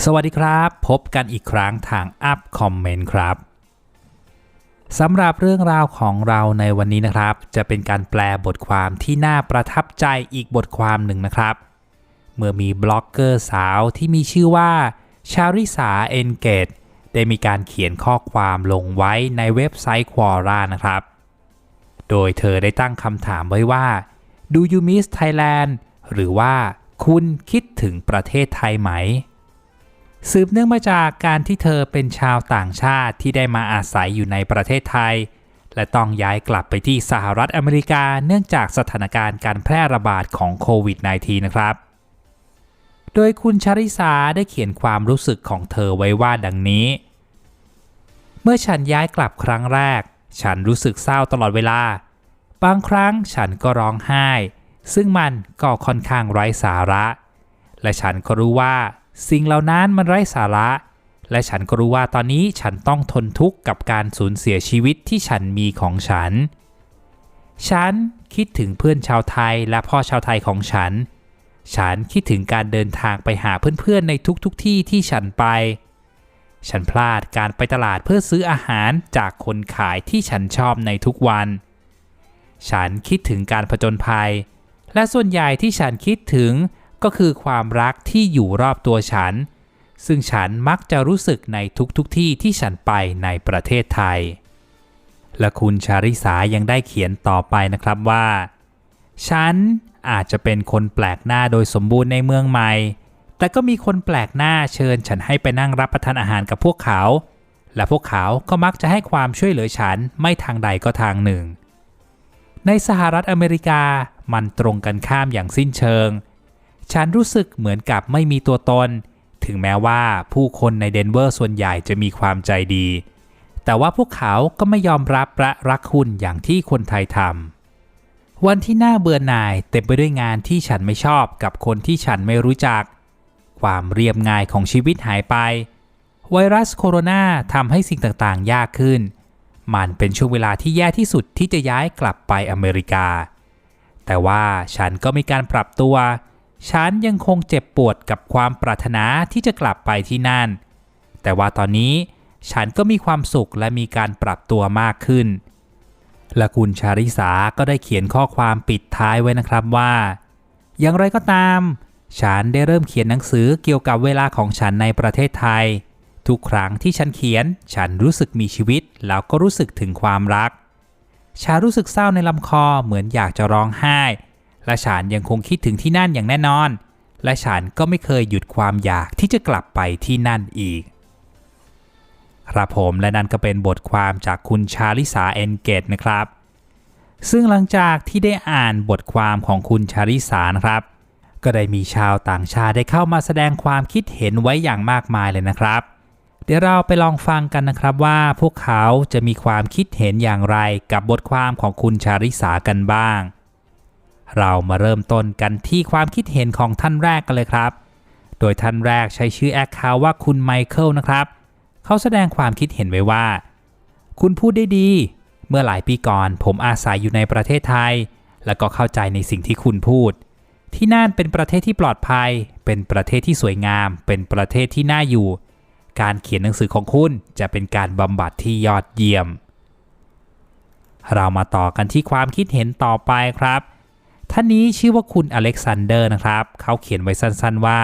สวัสดีครับ พบกันอีกครั้งทางอัพคอมเมนต์ครับสำหรับเรื่องราวของเราในวันนี้นะครับ จะเป็นการแปลบทความที่น่าประทับใจอีกบทความหนึ่งนะครับ เมื่อมีบล็อกเกอร์สาวที่มีชื่อว่าชาริสาเอนเกตได้มีการเขียนข้อความลงไว้ในเว็บไซต์ควอร่านะครับ โดยเธอได้ตั้งคำถามไว้ว่า Do you miss Thailand หรือว่าคุณคิดถึงประเทศไทยไหม สืบเนื่องมาจากการที่เธอเป็นชาวต่างชาติที่ได้มาอาศัยอยู่ในประเทศไทย และต้องย้ายกลับไปที่สหรัฐอเมริกาเนื่องจากสถานการณ์การแพร่ระบาดของโควิด -19 นะครับ โดยคุณชาริสาได้เขียนความรู้สึกของเธอไว้ว่าดังนี้ เมื่อฉันย้ายกลับครั้งแรก ฉันรู้สึกเศร้าตลอดเวลา บางครั้งฉันก็ร้องไห้ ซึ่งมันก็ค่อนข้างไร้สาระ และฉันก็รู้ว่า สิ่งเหล่านั้นมันไร้สาระ และฉันก็รู้ว่าตอนนี้ฉันต้องทนทุกข์กับการสูญเสียชีวิตที่ฉันมีของฉัน ฉันคิดถึงเพื่อนชาวไทยและพ่อชาวไทยของฉัน ฉันคิดถึงการเดินทางไปหาเพื่อนๆในทุกๆทที่ที่ฉันไป ฉันพลาดการไปตลาดเพื่อซื้ออาหารจากคนขายที่ฉันชอบในทุกวัน ฉันคิดถึงการผจญภัย และส่วนใหญ่ที่ฉันคิดถึง ก็คือความรักที่อยู่รอบตัวฉัน ซึ่งฉันมักจะรู้สึกในทุกๆทที่ที่ฉันไปในประเทศไทย และคุณชาริสายังได้เขียนต่อไปนะครับว่า ฉันอาจจะเป็นคนแปลกหน้าโดยสมบูรณ์ในเมืองใหม่ แต่ก็มีคนแปลกหน้าเชิญฉันให้ไปนั่งรับประทานอาหารกับพวกเขา และพวกเขาก็มักจะให้ความช่วยเหลือฉันไม่ทางใดก็ทางหนึ่ง ในสหรัฐอเมริกามันตรงกันข้ามอย่างสิ้นเชิง ฉันรู้สึกเหมือนกับไม่มีตัวตน ถึงแม้ว่าผู้คนในเดนเวอร์ส่วนใหญ่จะมีความใจดี แต่ว่าพวกเขาก็ไม่ยอมรับและรักคุณอย่างที่คนไทยทำวันที่น่าเบื่อหน่ายเต็มไปด้วยงานที่ฉันไม่ชอบกับคนที่ฉันไม่รู้จัก ความเรียบง่ายของชีวิตหายไป ไวรัสโคโรนาทำให้สิ่งต่างๆ ยากขึ้น มันเป็นช่วงเวลาที่แย่ที่สุดที่จะย้ายกลับไปอเมริกา แต่ว่าฉันก็มีการปรับตัว ฉันยังคงเจ็บปวดกับความปรารถนาที่จะกลับไปที่นั่น แต่ว่าตอนนี้ฉันก็มีความสุขและมีการปรับตัวมากขึ้น และคุณชาริสาก็ได้เขียนข้อความปิดท้ายไว้นะครับว่า อย่างไรก็ตาม ฉันได้เริ่มเขียนหนังสือเกี่ยวกับเวลาของฉันในประเทศไทย ทุกครั้งที่ฉันเขียน ฉันรู้สึกมีชีวิต แล้วก็รู้สึกถึงความรัก ฉันรู้สึกเศร้าในลำคอเหมือนอยากจะร้องไห้ และฉันยังคงคิดถึงที่นั่นอย่างแน่นอน และฉันก็ไม่เคยหยุดความอยากที่จะกลับไปที่นั่นอีก ครับผมและนั่นก็เป็นบทความจากคุณชาลิสาเอนเกตนะครับ ซึ่งหลังจากที่ได้อ่านบทความของคุณชาลิสานะครับ ก็ได้มีชาวต่างชาติได้เข้ามาแสดงความคิดเห็นไว้อย่างมากมายเลยนะครับ เดี๋ยวเราไปลองฟังกันนะครับว่าพวกเขาจะมีความคิดเห็นอย่างไรกับบทความของคุณชาริสากันบ้าง เรามาเริ่มต้นกันที่ความคิดเห็นของท่านแรกกันเลยครับ โดยท่านแรกใช้ชื่อแอคเคาท์ว่าคุณไมเคิลนะครับ เขาแสดงความคิดเห็นไว้ว่า คุณพูดได้ดี เมื่อหลายปีก่อนผมอาศัยอยู่ในประเทศไทย และก็เข้าใจในสิ่งที่คุณพูด ที่นั่นเป็นประเทศที่ปลอดภัย เป็นประเทศที่สวยงาม เป็นประเทศที่น่าอยู่ การเขียนหนังสือของคุณจะเป็นการบำบัดที่ยอดเยี่ยม เรามาต่อกันที่ความคิดเห็นต่อไปครับ ท่านนี้ชื่อว่าคุณอเล็กซานเดอร์นะครับ เขาเขียนไว้สั้นๆว่า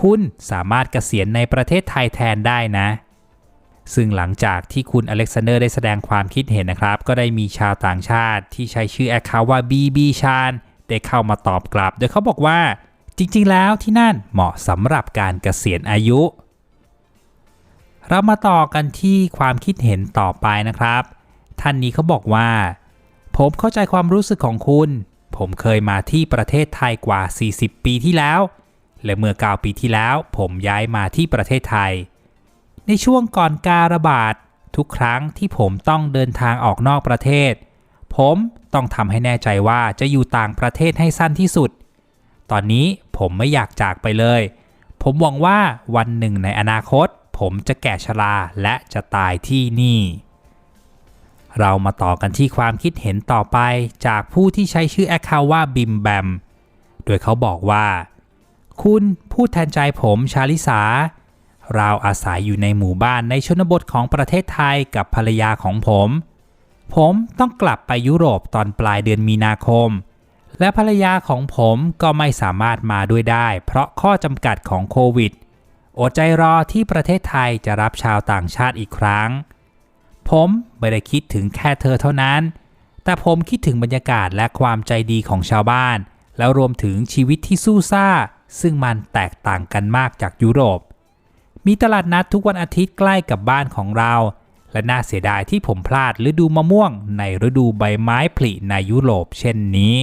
คุณสามารถเกษียณในประเทศไทยแทนได้นะ ซึ่งหลังจากที่คุณอเล็กซานเดอร์ได้แสดงความคิดเห็นนะครับ ก็ได้มีชาวต่างชาติที่ใช้ชื่อแอคเคาท์ว่า BB ชานได้เข้ามาตอบกลับ โดยเขาบอกว่าจริงๆ แล้วที่นั่นเหมาะสำหรับการเกษียณอายุ เรามาต่อกันที่ความคิดเห็นต่อไปนะครับ ท่านนี้เขาบอกว่า ผมเข้าใจความรู้สึกของคุณ ผมเคยมาที่ประเทศไทยกว่า 40 ปีที่แล้ว และเมื่อ9ปีที่แล้ว ผมย้ายมาที่ประเทศไทย ในช่วงก่อนการระบาด ทุกครั้งที่ผมต้องเดินทางออกนอกประเทศ ผมต้องทำให้แน่ใจว่าจะอยู่ต่างประเทศให้สั้นที่สุด ตอนนี้ผมไม่อยากจากไปเลย ผมหวังว่าวันหนึ่งในอนาคต ผมจะแก่ชราและจะตายที่นี่ เรามาต่อกันที่ความคิดเห็นต่อไปจากผู้ที่ใช้ชื่อแอคเคาท์ว่าบิมแบม โดยเขาบอกว่า คุณพูดแทนใจผมชาลิสา เราอาศัยอยู่ในหมู่บ้านในชนบทของประเทศไทยกับภรรยาของผม ผมต้องกลับไปยุโรปตอนปลายเดือนมีนาคม และภรรยาของผมก็ไม่สามารถมาด้วยได้ เพราะข้อจำกัดของโควิด อดใจรอที่ประเทศไทยจะรับชาวต่างชาติอีกครั้ง ผมไม่ได้คิดถึงแค่เธอเท่านั้น แต่ผมคิดถึงบรรยากาศและความใจดีของชาวบ้าน แล้วรวมถึงชีวิตที่สู้ซ่า ซึ่งมันแตกต่างกันมากจากยุโรป มีตลาดนัดทุกวันอาทิตย์ใกล้กับบ้านของเรา และน่าเสียดายที่ผมพลาดฤดูมะม่วง ในฤดูใบไม้ผลิในยุโรปเช่นนี้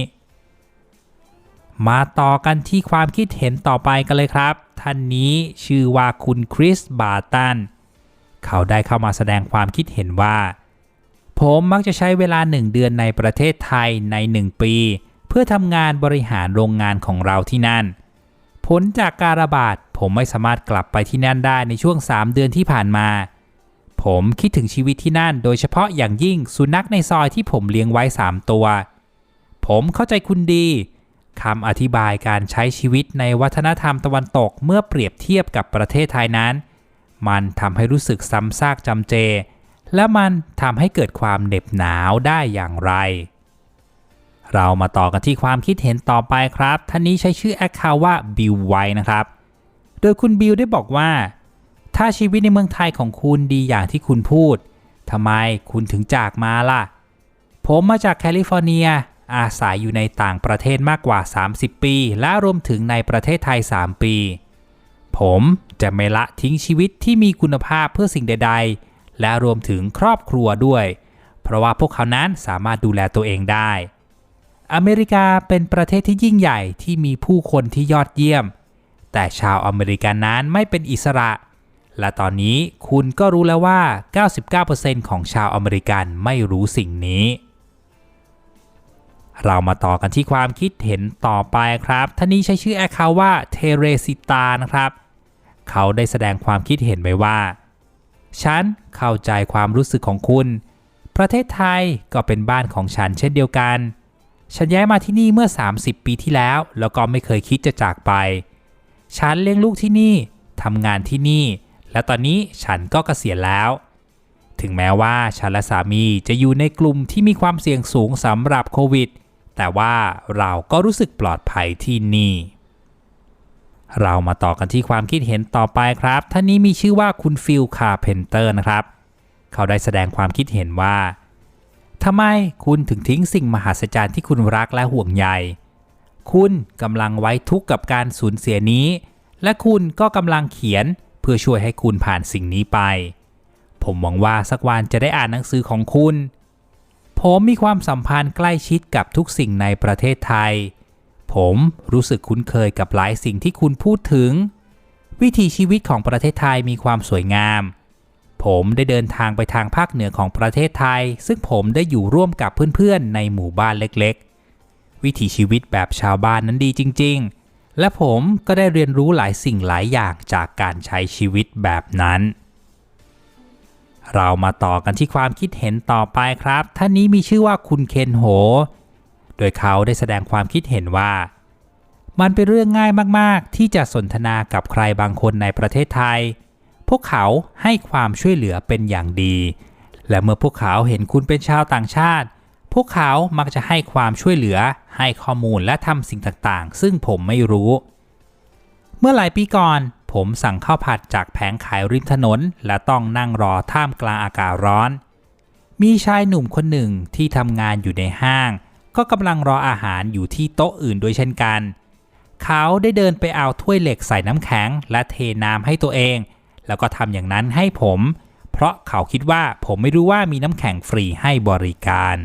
มาต่อกันที่ความคิดเห็นต่อไปกันเลยครับ ท่านนี้ชื่อว่าคุณคริสบาร์ตัน เขาได้เข้ามาแสดงความคิดเห็นว่า ผมมักจะใช้เวลาหนึ่งเดือนในประเทศไทยในหนึ่งปี เพื่อทำงานบริหารโรงงานของเราที่นั่น ผลจากการระบาดผมไม่สามารถกลับไปที่นั่นได้ในช่วง 3 เดือนที่ผ่านมา ผมคิดถึงชีวิตที่นั่น โดยเฉพาะอย่างยิ่งสุนัขในซอยที่ผมเลี้ยงไว้ 3 ตัว ผมเข้าใจคุณดีคำอธิบายการใช้ชีวิตในวัฒนธรรมตะวันตกเมื่อเปรียบเทียบกับประเทศไทยนั้น มันทำให้รู้สึกซ้ำซากจำเจ และมันทำให้เกิดความเหน็บหนาวได้อย่างไร เรามาต่อกันที่ความคิดเห็นต่อไปครับ ท่านนี้ใช้ชื่อแอคเคาว่าบิลไว้นะครับ โดยคุณบิลได้บอกว่า ถ้าชีวิตในเมืองไทยของคุณดีอย่างที่คุณพูดทำไมคุณถึงจากมาล่ะ ผมมาจากแคลิฟอร์เนีย อาศัยอยู่ในต่างประเทศมากกว่า 30 ปี และรวมถึงในประเทศไทย 3 ปี ผมจะไม่ละทิ้งชีวิตที่มีคุณภาพเพื่อสิ่งใด ๆ และรวมถึงครอบครัวด้วย เพราะว่าพวกเขานั้นสามารถดูแลตัวเองได้ อเมริกาเป็นประเทศที่ยิ่งใหญ่ที่มีผู้คนที่ยอดเยี่ยม แต่ชาวอเมริกันนั้นไม่เป็นอิสระ และตอนนี้คุณก็รู้แล้วว่า 99%ของชาวอเมริกันไม่รู้สิ่งนี้เรามาต่อกันที่ความคิดเห็นต่อไปครับท่านนี้ใช้ชื่อแอคเคาว่าเทเรซิตานะครับ เขาได้แสดงความคิดเห็นไว้ว่า ฉันเข้าใจความรู้สึกของคุณ ประเทศไทยก็เป็นบ้านของฉันเช่นเดียวกัน ฉันย้ายมาที่นี่เมื่อ 30 ปีที่แล้ว แล้วก็ไม่เคยคิดจะจากไป ฉันเลี้ยงลูกที่นี่ทำงานที่นี่ และตอนนี้ฉันก็เกษียณแล้ว ถึงแม้ว่าฉันและสามีจะอยู่ในกลุ่มที่มีความเสี่ยงสูงสำหรับโควิด แต่ว่าเราก็รู้สึกปลอดภัยที่นี่ เรามาต่อกันที่ความคิดเห็นต่อไปครับ ท่านนี้มีชื่อว่าคุณฟิลคาเพนเตอร์นะครับ เขาได้แสดงความคิดเห็นว่าทำไมคุณถึงทิ้งสิ่งมหัศจรรย์ที่คุณรักและห่วงใย คุณกำลังไว้ทุกข์กับการสูญเสียนี้ และคุณก็กำลังเขียนเพื่อช่วยให้คุณผ่านสิ่งนี้ไป ผมหวังว่าสักวันจะได้อ่านหนังสือของคุณ ผมมีความสัมพันธ์ใกล้ชิดกับทุกสิ่งในประเทศไทย ผมรู้สึกคุ้นเคยกับหลายสิ่งที่คุณพูดถึง วิถีชีวิตของประเทศไทยมีความสวยงาม ผมได้เดินทางไปทางภาคเหนือของประเทศไทย ซึ่งผมได้อยู่ร่วมกับเพื่อนๆ ในหมู่บ้านเล็กๆ วิถีชีวิตแบบชาวบ้านนั้นดีจริง ๆ และผมก็ได้เรียนรู้หลายสิ่งหลายอย่างจากการใช้ชีวิตแบบนั้นเรามาต่อกันที่ความคิดเห็นต่อไปครับ ท่านนี้มีชื่อว่าคุณเคนโห โดยเขาได้แสดงความคิดเห็นว่า มันเป็นเรื่องง่ายมากๆ ที่จะสนทนากับใครบางคนในประเทศไทย พวกเขาให้ความช่วยเหลือเป็นอย่างดี และเมื่อพวกเขาเห็นคุณเป็นชาวต่างชาติ พวกเขามักจะให้ความช่วยเหลือ ให้ข้อมูลและทำสิ่งต่างๆ ซึ่งผมไม่รู้ เมื่อหลายปีก่อนผมสั่งข้าวผัดจากแผงขายริมถนน และต้องนั่งรอท่ามกลางอากาศร้อน มีชายหนุ่มคนหนึ่งที่ทำงานอยู่ในห้าง ก็กำลังรออาหารอยู่ที่โต๊ะอื่นด้วยเช่นกัน เขาได้เดินไปเอาถ้วยเหล็กใส่น้ำแข็ง และเทน้ำให้ตัวเอง แล้วก็ทำอย่างนั้นให้ผม เพราะเขาคิดว่าผมไม่รู้ว่ามีน้ำแข็งฟรีให้บริการ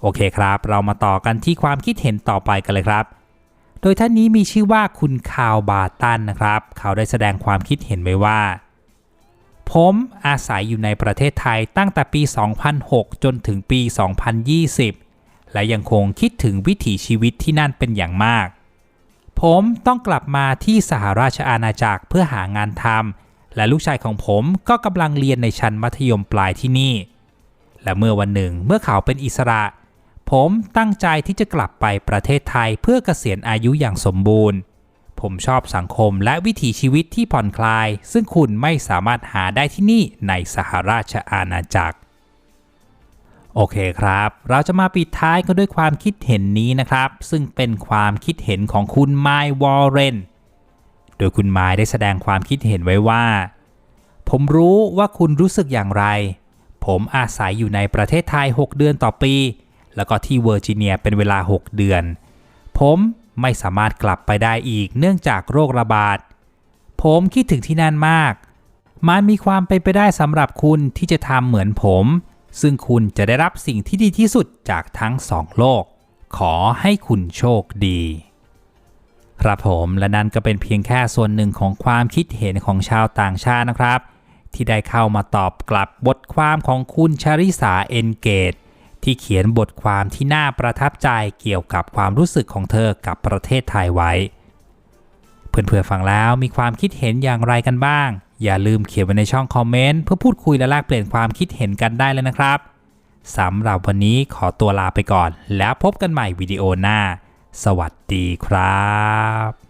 โอเคครับ เรามาต่อกันที่ความคิดเห็นต่อไปกันเลยครับ โดยท่านนี้มีชื่อว่าคุณคาวบาตันนะครับ เขาได้แสดงความคิดเห็นไว้ว่า ผมอาศัยอยู่ในประเทศไทยตั้งแต่ปี 2006 จนถึงปี 2020 และยังคงคิดถึงวิถีชีวิตที่นั่นเป็นอย่างมาก ผมต้องกลับมาที่สหราชอาณาจักรเพื่อหางานทำและลูกชายของผมก็กำลังเรียนในชั้นมัธยมปลายที่นี่ และเมื่อวันหนึ่งเมื่อเขาเป็นอิสระ ผมตั้งใจที่จะกลับไปประเทศไทยเพื่อเกษียณอายุอย่างสมบูรณ์ ผมชอบสังคมและวิถีชีวิตที่ผ่อนคลาย ซึ่งคุณไม่สามารถหาได้ที่นี่ในสหราชอาณาจักร โอเคครับ เราจะมาปิดท้ายกันด้วยความคิดเห็นนี้นะครับ ซึ่งเป็นความคิดเห็นของคุณไมล์วอร์เรนโดยคุณไมล์ได้แสดงความคิดเห็นไว้ว่า ผมรู้ว่าคุณรู้สึกอย่างไร ผมอาศัยอยู่ในประเทศไทย 6 เดือนต่อปี แล้วก็ที่เวอร์จิเนียเป็นเวลา 6 เดือน ผม ไม่สามารถกลับไปได้อีกเนื่องจากโรคระบาด ผมคิดถึงที่นั่นมาก มันมีความเป็นไปได้สำหรับคุณที่จะทำเหมือนผม ซึ่งคุณจะได้รับสิ่งที่ดีที่สุดจากทั้งสองโลก ขอให้คุณโชคดีครับผมและนั่นก็เป็นเพียงแค่ส่วนหนึ่งของความคิดเห็นของชาวต่างชาตินะครับ ที่ได้เข้ามาตอบกลับบทความของคุณชาริสาเอนเกต ที่เขียนบทความที่น่าประทับใจเกี่ยวกับความรู้สึกของเธอกับประเทศไทยไว้ เพื่อนๆฟังแล้วมีความคิดเห็นอย่างไรกันบ้าง อย่าลืมเขียนไว้ในช่องคอมเมนต์เพื่อพูดคุยและแลกเปลี่ยนความคิดเห็นกันได้เลยนะครับสำหรับวันนี้ขอตัวลาไปก่อน แล้วพบกันใหม่วิดีโอหน้า สวัสดีครับ